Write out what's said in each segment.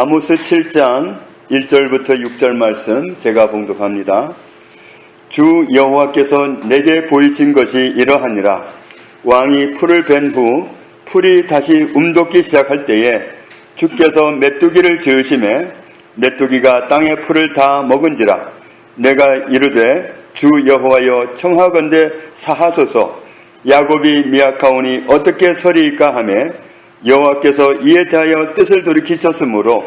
아모스 7장 1절부터 6절 말씀 제가 봉독합니다. 주 여호와께서 내게 보이신 것이 이러하니라. 왕이 풀을 벤 후 풀이 다시 움돋기 시작할 때에 주께서 메뚜기를 지으심에 메뚜기가 땅의 풀을 다 먹은지라. 내가 이르되 주 여호와여 청하건대 사하소서 야곱이 미약하오니 어떻게 서리이까 하매 여호와께서 이에 대하여 뜻을 돌이키셨으므로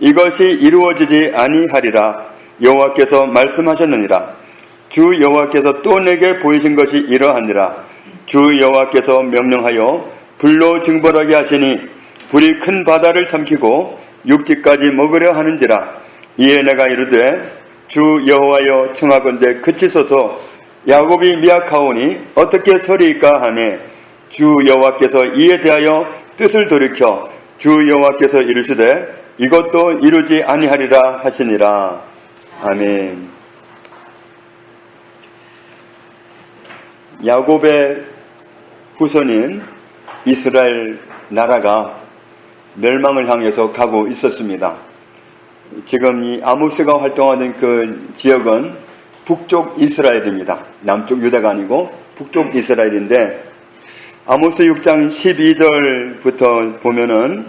이것이 이루어지지 아니하리라. 여호와께서 말씀하셨느니라. 주 여호와께서 또 내게 보이신 것이 이러하니라. 주 여호와께서 명령하여 불로 증벌하게 하시니 불이 큰 바다를 삼키고 육지까지 먹으려 하는지라. 이에 내가 이르되 주 여호와여 청하건대 그치소서 야곱이 미약하오니 어떻게 서리이까 하매 주 여호와께서 이에 대하여 뜻을 돌이켜 주 여호와께서 이르시되 이것도 이루지 아니하리라 하시니라 아멘. 야곱의 후손인 이스라엘 나라가 멸망을 향해서 가고 있었습니다. 지금 이 아모스가 활동하는 그 지역은 북쪽 이스라엘입니다. 남쪽 유다가 아니고 북쪽 이스라엘인데 아모스 6장 12절부터 보면은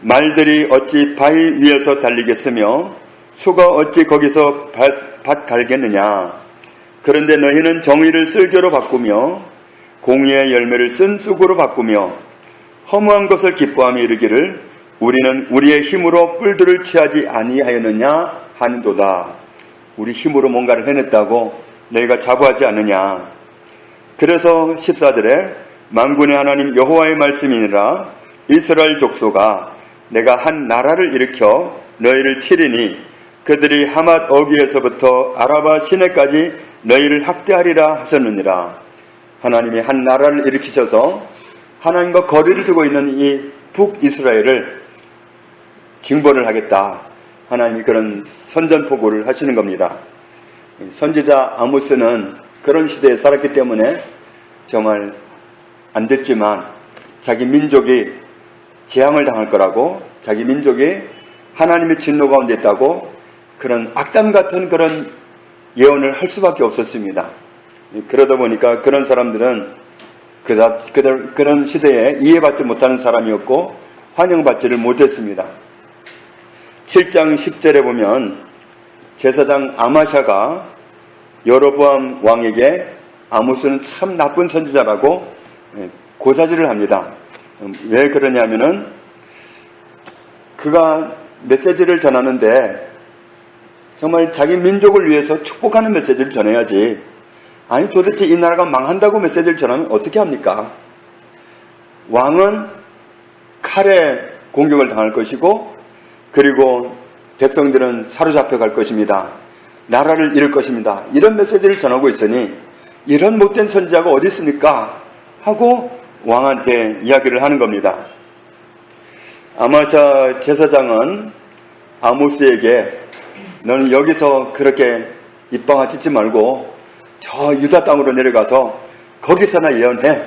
말들이 어찌 바위 위에서 달리겠으며 소가 어찌 거기서 밭, 밭 갈겠느냐 그런데 너희는 정의를 쓸개로 바꾸며 공의의 열매를 쓴 쑥으로 바꾸며 허무한 것을 기뻐하며 이르기를 우리는 우리의 힘으로 뿔들을 취하지 아니하였느냐 하는도다. 우리 힘으로 뭔가를 해냈다고 너희가 자부하지 않느냐. 그래서 14절에 만군의 하나님 여호와의 말씀이니라 이스라엘 족소가 내가 한 나라를 일으켜 너희를 치리니 그들이 하맛 어기에서부터 아라바 시내까지 너희를 학대하리라 하셨느니라. 하나님이 한 나라를 일으키셔서 하나님과 거리를 두고 있는 이 북이스라엘을 징벌을 하겠다. 하나님이 그런 선전포고를 하시는 겁니다. 선지자 아모스는 그런 시대에 살았기 때문에 정말 안 됐지만 자기 민족이 재앙을 당할 거라고 자기 민족이 하나님의 진노 가운데 있다고 그런 악담 같은 그런 예언을 할 수밖에 없었습니다. 그러다 보니까 그런 사람들은 그다, 그런 시대에 이해받지 못하는 사람이었고 환영받지를 못했습니다. 7장 10절에 보면 제사장 아마샤가 여로보암 왕에게 아모스는 참 나쁜 선지자라고 고사질을 합니다. 왜 그러냐면은 그가 메시지를 전하는데 정말 자기 민족을 위해서 축복하는 메시지를 전해야지. 아니 도대체 이 나라가 망한다고 메시지를 전하면 어떻게 합니까? 왕은 칼에 공격을 당할 것이고 그리고 백성들은 사로잡혀 갈 것입니다. 나라를 잃을 것입니다. 이런 메시지를 전하고 있으니 이런 못된 선지자가 어디 있습니까? 하고 왕한테 이야기를 하는 겁니다. 아마샤 제사장은 아모스에게 너는 여기서 그렇게 입방아 찢지 말고 저 유다 땅으로 내려가서 거기서나 예언해.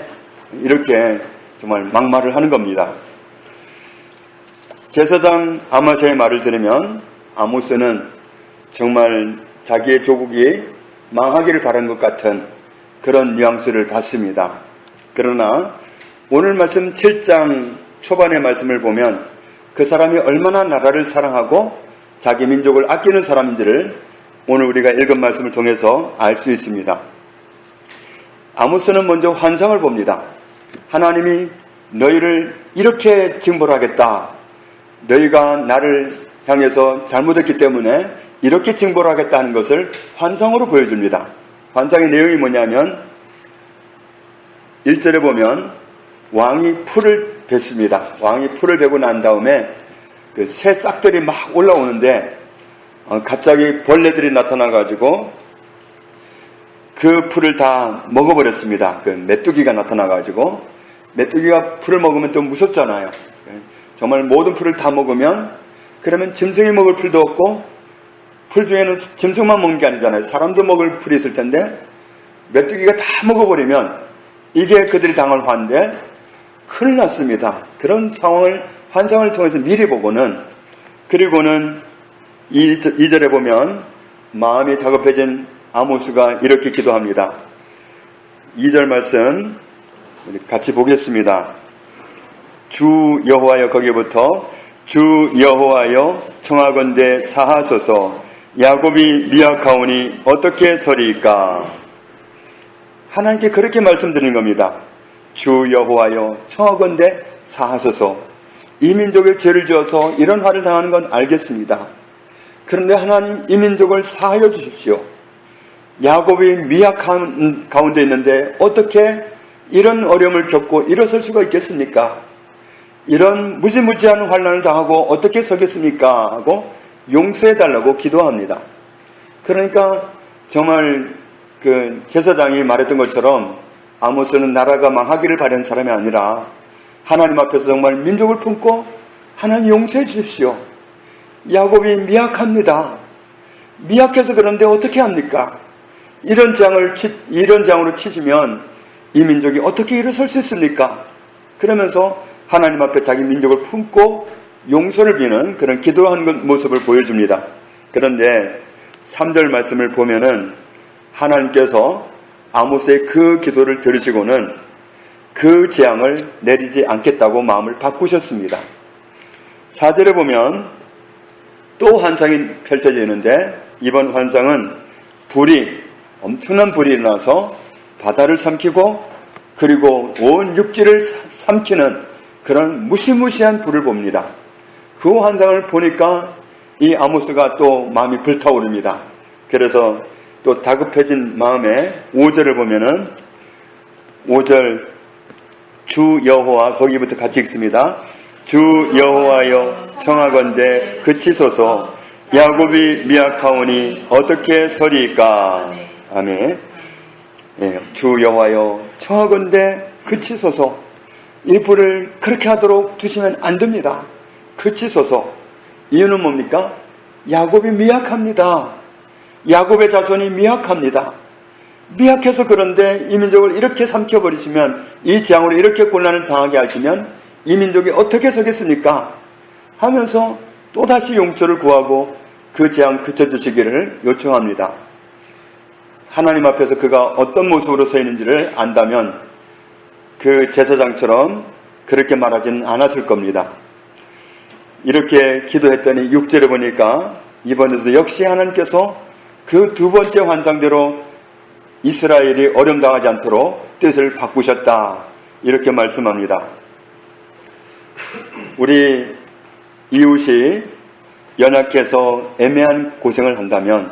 이렇게 정말 막말을 하는 겁니다. 제사장 아마샤의 말을 들으면 아모스는 정말 자기의 조국이 망하기를 바란 것 같은 그런 뉘앙스를 갖습니다. 그러나 오늘 말씀 7장 초반의 말씀을 보면 그 사람이 얼마나 나라를 사랑하고 자기 민족을 아끼는 사람인지를 오늘 우리가 읽은 말씀을 통해서 알 수 있습니다. 아모스는 먼저 환상을 봅니다. 하나님이 너희를 이렇게 징벌하겠다. 너희가 나를 향해서 잘못했기 때문에 이렇게 징벌하겠다는 것을 환상으로 보여줍니다. 환상의 내용이 뭐냐면 1절에 보면 왕이 풀을 뱉습니다. 왕이 풀을 베고 난 다음에 그 새 싹들이 막 올라오는데 어, 갑자기 벌레들이 나타나가지고 그 풀을 다 먹어버렸습니다. 그 메뚜기가 나타나가지고 메뚜기가 풀을 먹으면 또 무섭잖아요. 정말 모든 풀을 다 먹으면 그러면 짐승이 먹을 풀도 없고 풀 중에는 짐승만 먹는 게 아니잖아요. 사람도 먹을 풀이 있을 텐데 메뚜기가 다 먹어버리면 이게 그들이 당할 화인데 큰일 났습니다. 그런 상황을 환상을 통해서 미리 보고는 그리고는 2절에 보면 마음이 다급해진 아모스가 이렇게 기도합니다. 2절 말씀 우리 같이 보겠습니다. 주 여호와여 거기부터 주 여호와여 청하건대 사하소서 야곱이 미약하오니 어떻게 서리이까 하나님께 그렇게 말씀드리는 겁니다. 주 여호와여 청하건대 사하소서 이 민족의 죄를 지어서 이런 화를 당하는 건 알겠습니다. 그런데 하나님 이 민족을 사하여 주십시오. 야곱이 미약한 가운데 있는데 어떻게 이런 어려움을 겪고 일어설 수가 있겠습니까? 이런 무지무지한 환란을 당하고 어떻게 서겠습니까? 하고 용서해 달라고 기도합니다. 그러니까 정말 그 제사장이 말했던 것처럼 아모스는 나라가 망하기를 바라는 사람이 아니라 하나님 앞에서 정말 민족을 품고 하나님 용서해 주십시오. 야곱이 미약합니다. 미약해서 그런데 어떻게 합니까? 이런 장을 치, 이런 장으로 치시면 이 민족이 어떻게 일어설 수 있습니까? 그러면서 하나님 앞에 자기 민족을 품고 용서를 비는 그런 기도하는 모습을 보여줍니다. 그런데 3절 말씀을 보면은 하나님께서 아모스의 그 기도를 들으시고는 그 재앙을 내리지 않겠다고 마음을 바꾸셨습니다. 4절에 보면 또 환상이 펼쳐지는데 이번 환상은 불이 엄청난 불이 일어나서 바다를 삼키고 그리고 온 육지를 삼키는 그런 무시무시한 불을 봅니다. 그 환상을 보니까 이 아모스가 또 마음이 불타오릅니다. 그래서 또 다급해진 마음에 5절을 보면은 5절 주 여호와 거기부터 같이 읽습니다. 주 여호와여 청하건대 그치소서 야곱이 미약하오니 어떻게 서리까 아멘 예, 주 여호와여 청하건대 그치소서 이 불을 그렇게 하도록 두시면 안 됩니다. 그치소서 이유는 뭡니까? 야곱이 미약합니다. 야곱의 자손이 미약합니다. 미약해서 그런데 이 민족을 이렇게 삼켜버리시면 이 재앙으로 이렇게 곤란을 당하게 하시면 이 민족이 어떻게 서겠습니까? 하면서 또다시 용서를 구하고 그 재앙 그쳐주시기를 요청합니다. 하나님 앞에서 그가 어떤 모습으로 서 있는지를 안다면 그 제사장처럼 그렇게 말하지는 않았을 겁니다. 이렇게 기도했더니 6절에 보니까 이번에도 역시 하나님께서 그 두 번째 환상대로 이스라엘이 어려움당하지 않도록 뜻을 바꾸셨다. 이렇게 말씀합니다. 우리 이웃이 연약해서 애매한 고생을 한다면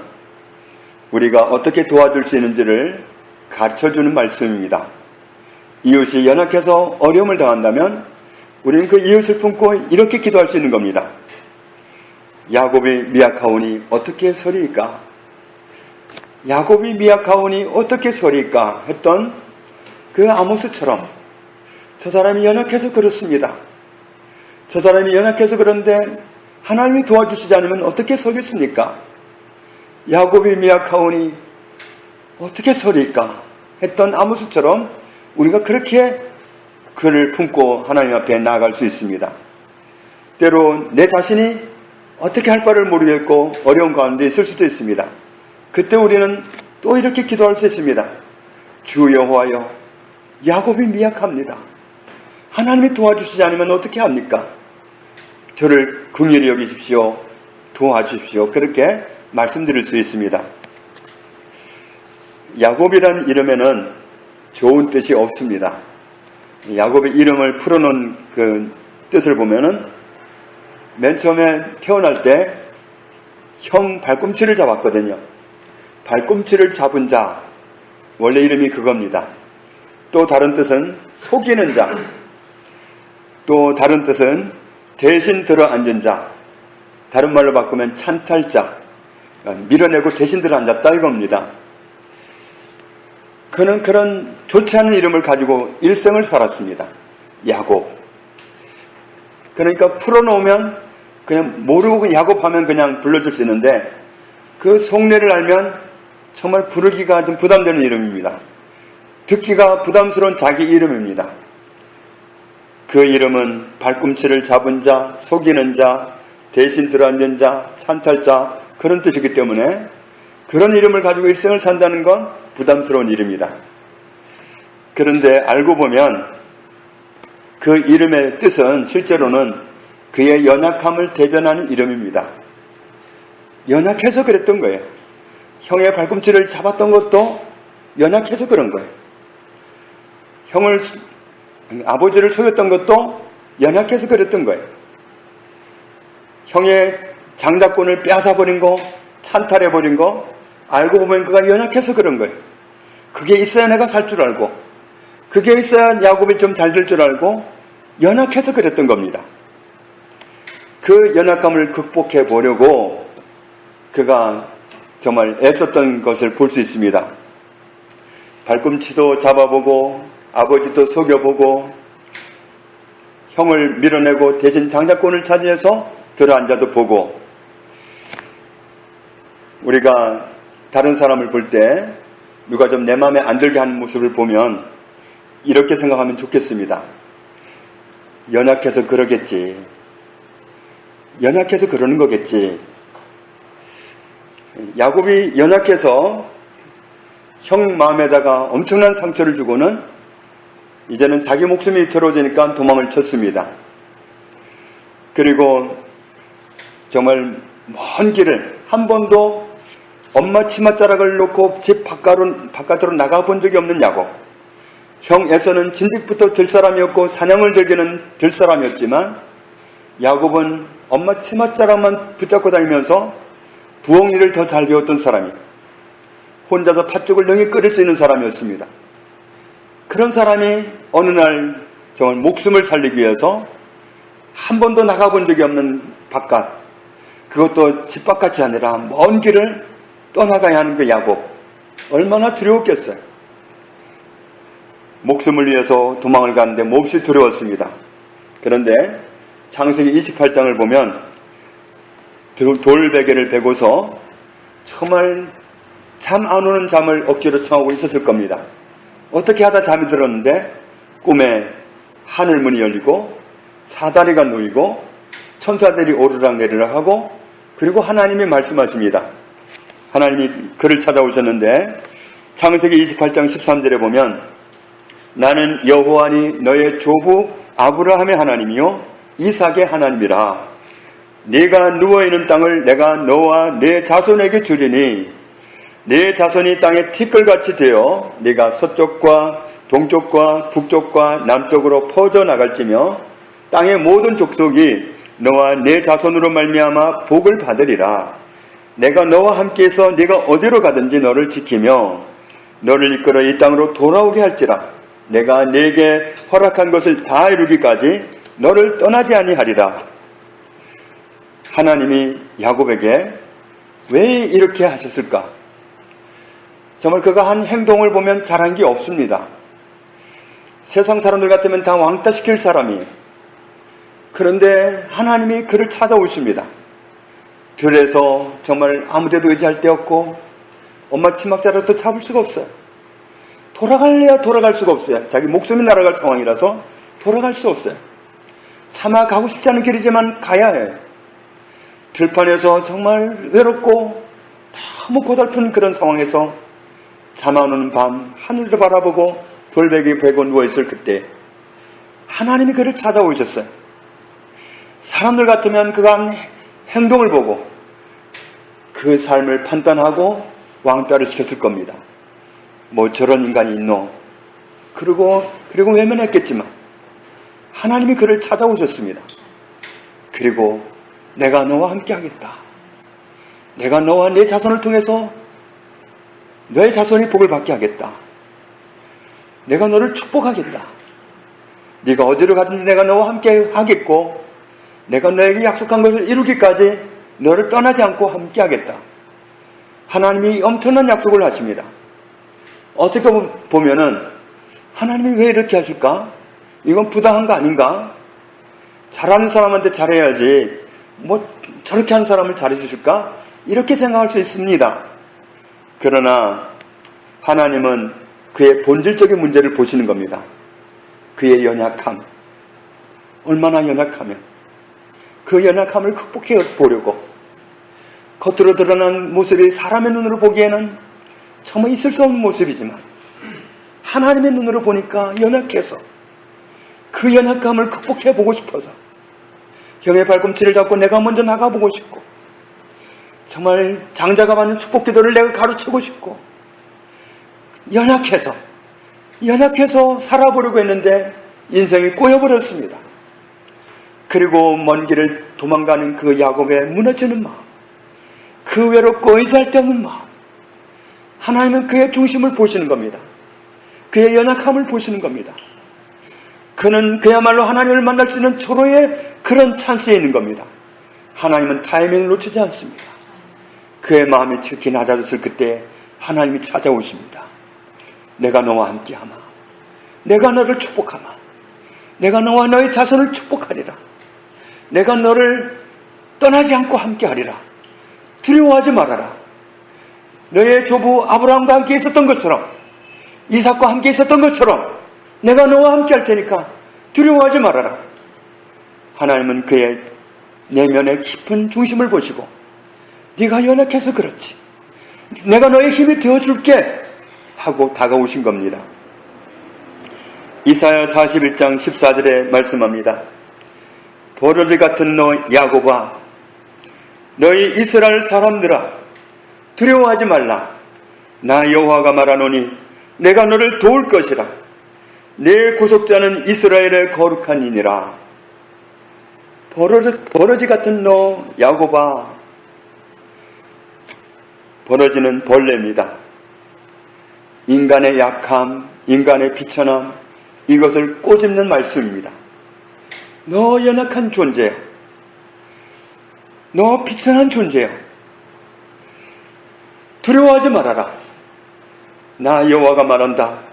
우리가 어떻게 도와줄 수 있는지를 가르쳐 주는 말씀입니다. 이웃이 연약해서 어려움을 당한다면 우리는 그 이웃을 품고 이렇게 기도할 수 있는 겁니다. 야곱이 미약하오니 어떻게 서리까? 야곱이 미약하오니 어떻게 서리까? 했던 그 아모스처럼 저 사람이 연약해서 그렇습니다. 저 사람이 연약해서 그런데 하나님이 도와주시지 않으면 어떻게 서겠습니까? 야곱이 미약하오니 어떻게 서리까? 했던 아모스처럼 우리가 그렇게 그를 품고 하나님 앞에 나아갈 수 있습니다. 때로 내 자신이 어떻게 할 바를 모르겠고 어려운 가운데 있을 수도 있습니다. 그때 우리는 또 이렇게 기도할 수 있습니다. 주 여호와여, 야곱이 미약합니다. 하나님이 도와주시지 않으면 어떻게 합니까? 저를 긍휼히 여기십시오. 도와주십시오. 그렇게 말씀드릴 수 있습니다. 야곱이란 이름에는 좋은 뜻이 없습니다. 야곱의 이름을 풀어놓은 그 뜻을 보면은 맨 처음에 태어날 때 형 발꿈치를 잡았거든요. 발꿈치를 잡은 자, 원래 이름이 그겁니다. 또 다른 뜻은 속이는 자, 또 다른 뜻은 대신 들어 앉은 자, 다른 말로 바꾸면 찬탈자, 밀어내고 대신 들어 앉았다 이겁니다. 그는 그런 좋지 않은 이름을 가지고 일생을 살았습니다. 야곱. 그러니까 풀어놓으면 그냥 모르고 야곱하면 그냥 불러줄 수 있는데 그 속내를 알면 정말 부르기가 좀 부담되는 이름입니다. 듣기가 부담스러운 자기 이름입니다. 그 이름은 발꿈치를 잡은 자, 속이는 자, 대신 들어앉은 자, 찬탈자 그런 뜻이기 때문에 그런 이름을 가지고 일생을 산다는 건 부담스러운 이름이다. 그런데 알고 보면 그 이름의 뜻은 실제로는 그의 연약함을 대변하는 이름입니다. 연약해서 그랬던 거예요. 형의 발꿈치를 잡았던 것도 연약해서 그런 거예요. 형을 아버지를 속였던 것도 연약해서 그랬던 거예요. 형의 장자권을 빼앗아 버린 거, 찬탈해 버린 거, 알고 보면 그가 연약해서 그런 거예요. 그게 있어야 내가 살 줄 알고, 그게 있어야 야곱이 좀 잘 될 줄 알고, 연약해서 그랬던 겁니다. 그 연약함을 극복해 보려고 그가 정말 애썼던 것을 볼 수 있습니다. 발꿈치도 잡아보고, 아버지도 속여보고, 형을 밀어내고 대신 장자권을 차지해서 들어앉아도 보고, 우리가 다른 사람을 볼 때 누가 좀 내 마음에 안 들게 하는 모습을 보면 이렇게 생각하면 좋겠습니다. 연약해서 그러겠지. 연약해서 그러는 거겠지. 야곱이 연약해서 형 마음에다가 엄청난 상처를 주고는 이제는 자기 목숨이 들어오니까 도망을 쳤습니다. 그리고 정말 먼 길을 한 번도 엄마 치맛자락을 놓고 집 바깥으로, 바깥으로 나가본 적이 없는 야곱. 형 에서는 진즉부터 들 사람이었고 사냥을 즐기는 들 사람이었지만 야곱은 엄마 치맛자락만 붙잡고 다니면서 부엌일을 더잘 배웠던 사람이 혼자서 팥죽을 능히 끓일 수 있는 사람이었습니다. 그런 사람이 어느 날 정말 목숨을 살리기 위해서 한 번도 나가본 적이 없는 바깥 그것도 집 바깥이 아니라 먼 길을 떠나가야 하는 그 야곱 얼마나 두려웠겠어요. 목숨을 위해서 도망을 가는데 몹시 두려웠습니다. 그런데 창세기 28장을 보면 돌베개를 베고서 정말 잠 안 오는 잠을 억지로 청하고 있었을 겁니다. 어떻게 하다 잠이 들었는데 꿈에 하늘 문이 열리고 사다리가 놓이고 천사들이 오르락 내리락 하고 그리고 하나님이 말씀하십니다. 하나님이 그를 찾아오셨는데 창세기 28장 13절에 보면 나는 여호와니 너의 조부 아브라함의 하나님이요 이삭의 하나님이라 네가 누워 있는 땅을 내가 너와 내 자손에게 주리니 내 자손이 땅에 티끌같이 되어 네가 서쪽과 동쪽과 북쪽과 남쪽으로 퍼져 나갈지며 땅의 모든 족속이 너와 내 자손으로 말미암아 복을 받으리라. 내가 너와 함께해서 네가 어디로 가든지 너를 지키며 너를 이끌어 이 땅으로 돌아오게 할지라. 내가 네게 허락한 것을 다 이루기까지 너를 떠나지 아니하리라. 하나님이 야곱에게 왜 이렇게 하셨을까? 정말 그가 한 행동을 보면 잘한 게 없습니다. 세상 사람들 같으면 다 왕따시킬 사람이에요. 그런데 하나님이 그를 찾아오십니다. 들에서 정말 아무 데도 의지할 데 없고 엄마 치막자락도 잡을 수가 없어요. 돌아갈래야 돌아갈 수가 없어요. 자기 목숨이 날아갈 상황이라서 돌아갈 수 없어요. 차마 가고 싶지 않은 길이지만 가야 해. 들판에서 정말 외롭고 너무 고달픈 그런 상황에서 잠안 오는 밤 하늘을 바라보고 돌베개 베고 누워있을 그때 하나님이 그를 찾아오셨어요. 사람들 같으면 그가 한 행동을 보고 그 삶을 판단하고 왕따를 시켰을 겁니다. 뭐 저런 인간이 있노? 그리고 그리고 외면했겠지만 하나님이 그를 찾아오셨습니다. 그리고 내가 너와 함께 하겠다. 내가 너와 내 자손을 통해서 너의 자손이 복을 받게 하겠다. 내가 너를 축복하겠다. 네가 어디로 가든지 내가 너와 함께 하겠고 내가 너에게 약속한 것을 이루기까지 너를 떠나지 않고 함께 하겠다. 하나님이 엄청난 약속을 하십니다. 어떻게 보면은 하나님이 왜 이렇게 하실까? 이건 부당한 거 아닌가? 잘하는 사람한테 잘해야지. 뭐 저렇게 한 사람을 잘해주실까? 이렇게 생각할 수 있습니다. 그러나 하나님은 그의 본질적인 문제를 보시는 겁니다. 그의 연약함. 얼마나 연약하면 그 연약함을 극복해 보려고 겉으로 드러난 모습이 사람의 눈으로 보기에는 정말 있을 수 없는 모습이지만 하나님의 눈으로 보니까 연약해서 그 연약함을 극복해 보고 싶어서 형의 발꿈치를 잡고 내가 먼저 나가보고 싶고 정말 장자가 받는 축복 기도를 내가 가르치고 싶고 연약해서 연약해서 살아보려고 했는데 인생이 꼬여버렸습니다. 그리고 먼 길을 도망가는 그 야곱의 무너지는 마음 그 외롭고 의지할 데 없는 마음 하나님은 그의 중심을 보시는 겁니다. 그의 연약함을 보시는 겁니다. 그는 그야말로 하나님을 만날 수 있는 초로의 그런 찬스에 있는 겁니다. 하나님은 타이밍을 놓치지 않습니다. 그의 마음이 특히 낮아졌을 그때 하나님이 찾아오십니다. 내가 너와 함께하마. 내가 너를 축복하마. 내가 너와 너의 자손을 축복하리라. 내가 너를 떠나지 않고 함께하리라. 두려워하지 말아라. 너의 조부 아브라함과 함께 있었던 것처럼 이삭과 함께 있었던 것처럼 내가 너와 함께 할 테니까 두려워하지 말아라. 하나님은 그의 내면의 깊은 중심을 보시고 네가 연약해서 그렇지. 내가 너의 힘이 되어줄게 하고 다가오신 겁니다. 이사야 41장 14절에 말씀합니다. 버러지 같은 너 야고바 너희 이스라엘 사람들아 두려워하지 말라. 나 여호와가 말하노니 내가 너를 도울 것이라. 내 구속자는 이스라엘의 거룩한 이니라. 버러지, 버러지 같은 너 야고바 버러지는 벌레입니다. 인간의 약함, 인간의 비천함 이것을 꼬집는 말씀입니다. 너 연약한 존재야. 너 비천한 존재야. 두려워하지 말아라. 나 여호와가 말한다.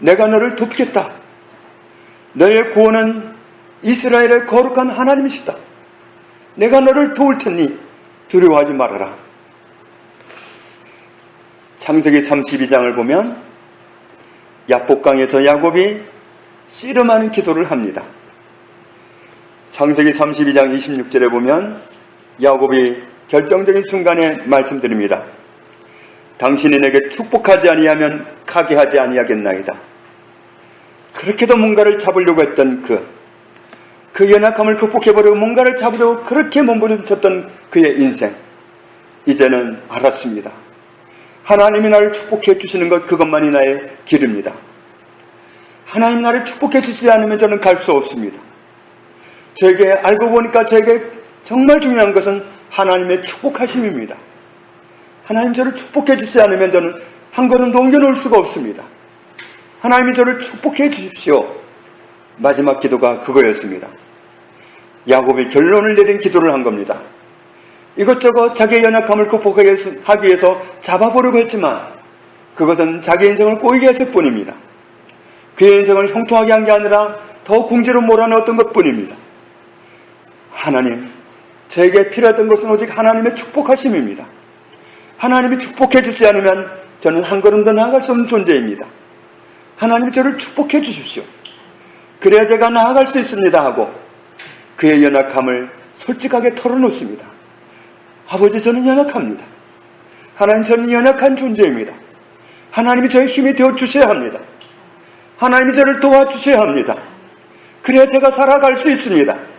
내가 너를 돕겠다. 너의 구원은 이스라엘의 거룩한 하나님이시다. 내가 너를 도울 테니 두려워하지 말아라. 창세기 32장을 보면 야복강에서 야곱이 씨름하는 기도를 합니다. 창세기 32장 26절에 보면 야곱이 결정적인 순간에 말씀드립니다. 당신이 내게 축복하지 아니하면 가게 하지 아니하겠나이다. 그렇게도 뭔가를 잡으려고 했던 그, 그 연약함을 극복해버리고 뭔가를 잡으려고 그렇게 몸부림쳤던 그의 인생. 이제는 알았습니다. 하나님이 나를 축복해 주시는 것 그것만이 나의 길입니다. 하나님 나를 축복해 주시지 않으면 저는 갈 수 없습니다. 저에게 알고 보니까 저에게 정말 중요한 것은 하나님의 축복하심입니다. 하나님 저를 축복해 주지 않으면 저는 한 걸음도 옮겨놓을 수가 없습니다. 하나님이 저를 축복해 주십시오. 마지막 기도가 그거였습니다. 야곱이 결론을 내린 기도를 한 겁니다. 이것저것 자기의 연약함을 극복하기 위해서 잡아보려고 했지만 그것은 자기 인생을 꼬이게 했을 뿐입니다. 그의 인생을 형통하게 한 게 아니라 더 궁지로 몰아넣었던 것 뿐입니다. 하나님, 저에게 필요했던 것은 오직 하나님의 축복하심입니다. 하나님이 축복해 주지 않으면 저는 한 걸음 더 나아갈 수 없는 존재입니다. 하나님이 저를 축복해 주십시오. 그래야 제가 나아갈 수 있습니다 하고 그의 연약함을 솔직하게 털어놓습니다. 아버지 저는 연약합니다. 하나님 저는 연약한 존재입니다. 하나님이 저의 힘이 되어 주셔야 합니다. 하나님이 저를 도와주셔야 합니다. 그래야 제가 살아갈 수 있습니다.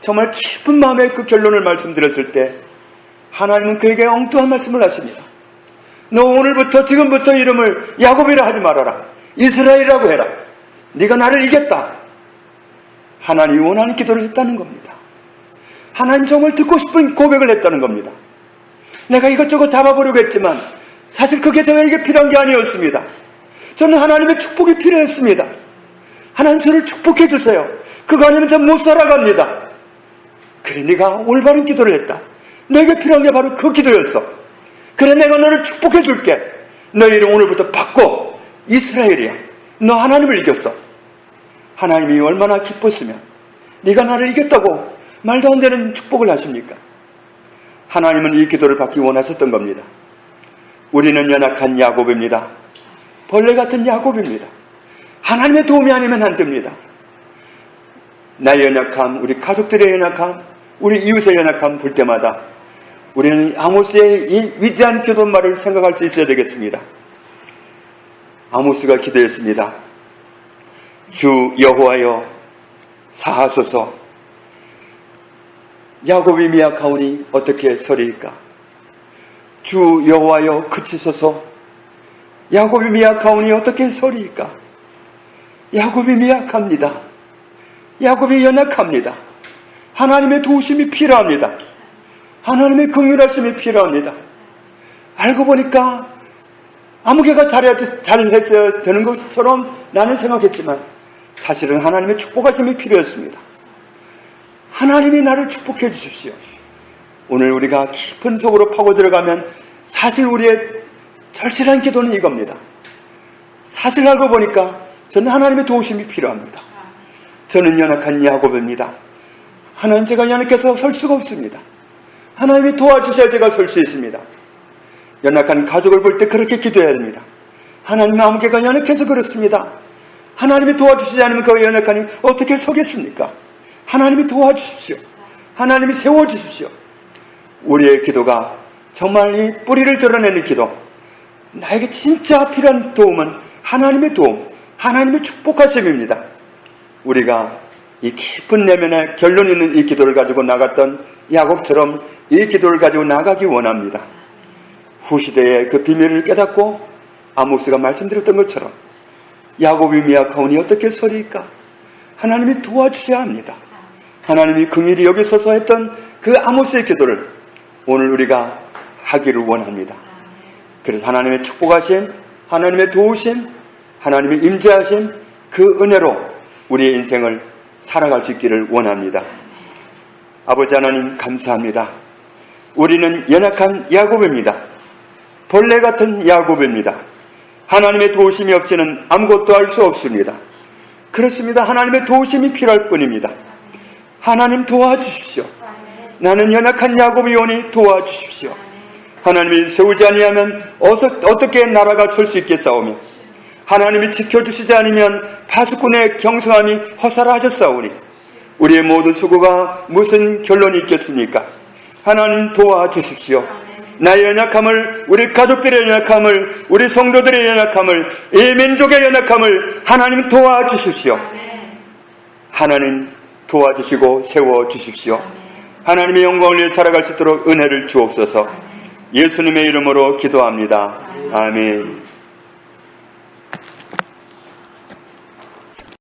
정말 깊은 마음의 그 결론을 말씀드렸을 때 하나님은 그에게 엉뚱한 말씀을 하십니다. 너 오늘부터 지금부터 이름을 야곱이라 하지 말아라. 이스라엘이라고 해라. 네가 나를 이겼다. 하나님이 원하는 기도를 했다는 겁니다. 하나님 정말 듣고 싶은 고백을 했다는 겁니다. 내가 이것저것 잡아보려고 했지만 사실 그게 저에게 필요한 게 아니었습니다. 저는 하나님의 축복이 필요했습니다. 하나님 저를 축복해 주세요. 그거 아니면 전못 살아갑니다. 그래 네가 올바른 기도를 했다. 내게 필요한 게 바로 그 기도였어. 그래 내가 너를 축복해 줄게. 너 이름 오늘부터 바꿔. 이스라엘이야. 너 하나님을 이겼어. 하나님이 얼마나 기뻤으면 네가 나를 이겼다고 말도 안 되는 축복을 하십니까? 하나님은 이 기도를 받기 원하셨던 겁니다. 우리는 연약한 야곱입니다. 벌레 같은 야곱입니다. 하나님의 도움이 아니면 안 됩니다. 나의 연약함, 우리 가족들의 연약함, 우리 이웃의 연약함 볼 때마다 우리는 아모스의 이 위대한 기도말을 생각할 수 있어야 되겠습니다. 아모스가 기도했습니다. 주 여호와여 사하소서 야곱이 미약하오니 어떻게 서리일까? 주 여호와여 그치소서 야곱이 미약하오니 어떻게 서리일까? 야곱이 미약합니다. 야곱이 연약합니다. 하나님의 도우심이 필요합니다. 하나님의 긍휼하심이 필요합니다. 알고 보니까 아무 개가 잘해야, 잘했어야 되는 것처럼 나는 생각했지만 사실은 하나님의 축복하심이 필요했습니다. 하나님이 나를 축복해 주십시오. 오늘 우리가 깊은 속으로 파고 들어가면 사실 우리의 절실한 기도는 이겁니다. 사실 알고 보니까 저는 하나님의 도우심이 필요합니다. 저는 연약한 야곱입니다. 하나님 제가 연약해서 설 수가 없습니다. 하나님이 도와주셔야 제가 설 수 있습니다. 연약한 가족을 볼 때 그렇게 기도해야 됩니다. 하나님 아무개가 연약해서 그렇습니다. 하나님이 도와주시지 않으면 그 연약하니 어떻게 서겠습니까? 하나님이 도와주십시오. 하나님이 세워주십시오. 우리의 기도가 정말 이 뿌리를 드러내는 기도. 나에게 진짜 필요한 도움은 하나님의 도움, 하나님의 축복하심입니다. 우리가 이 깊은 내면에 결론 있는 이 기도를 가지고 나갔던 야곱처럼 이 기도를 가지고 나가기 원합니다. 후시대의 그 비밀을 깨닫고 아모스가 말씀드렸던 것처럼 야곱이 미약하오니 어떻게 서리일까? 하나님이 도와주셔야 합니다. 하나님이 긍일이 여기 서서 했던 그 아모스의 기도를 오늘 우리가 하기를 원합니다. 그래서 하나님의 축복하신 하나님의 도우심, 하나님의 임재하신 그 은혜로 우리의 인생을 살아갈 수 있기를 원합니다. 아버지 하나님 감사합니다. 우리는 연약한 야곱입니다. 벌레 같은 야곱입니다. 하나님의 도우심이 없이는 아무것도 할 수 없습니다. 그렇습니다. 하나님의 도우심이 필요할 뿐입니다. 하나님 도와주십시오. 나는 연약한 야곱이 오니 도와주십시오. 하나님이 세우지 아니하면 어서, 어떻게 나라가 설 수 있겠사오며 하나님이 지켜주시지 않으면 파수꾼의 경성함이 허사하셨사오니 우리의 모든 수고가 무슨 결론이 있겠습니까? 하나님 도와주십시오. 나의 연약함을, 우리 가족들의 연약함을, 우리 성도들의 연약함을, 이 민족의 연약함을 하나님 도와주십시오. 하나님 도와주시고 세워주십시오. 하나님의 영광을 위해 살아갈 수 있도록 은혜를 주옵소서. 예수님의 이름으로 기도합니다. 아멘.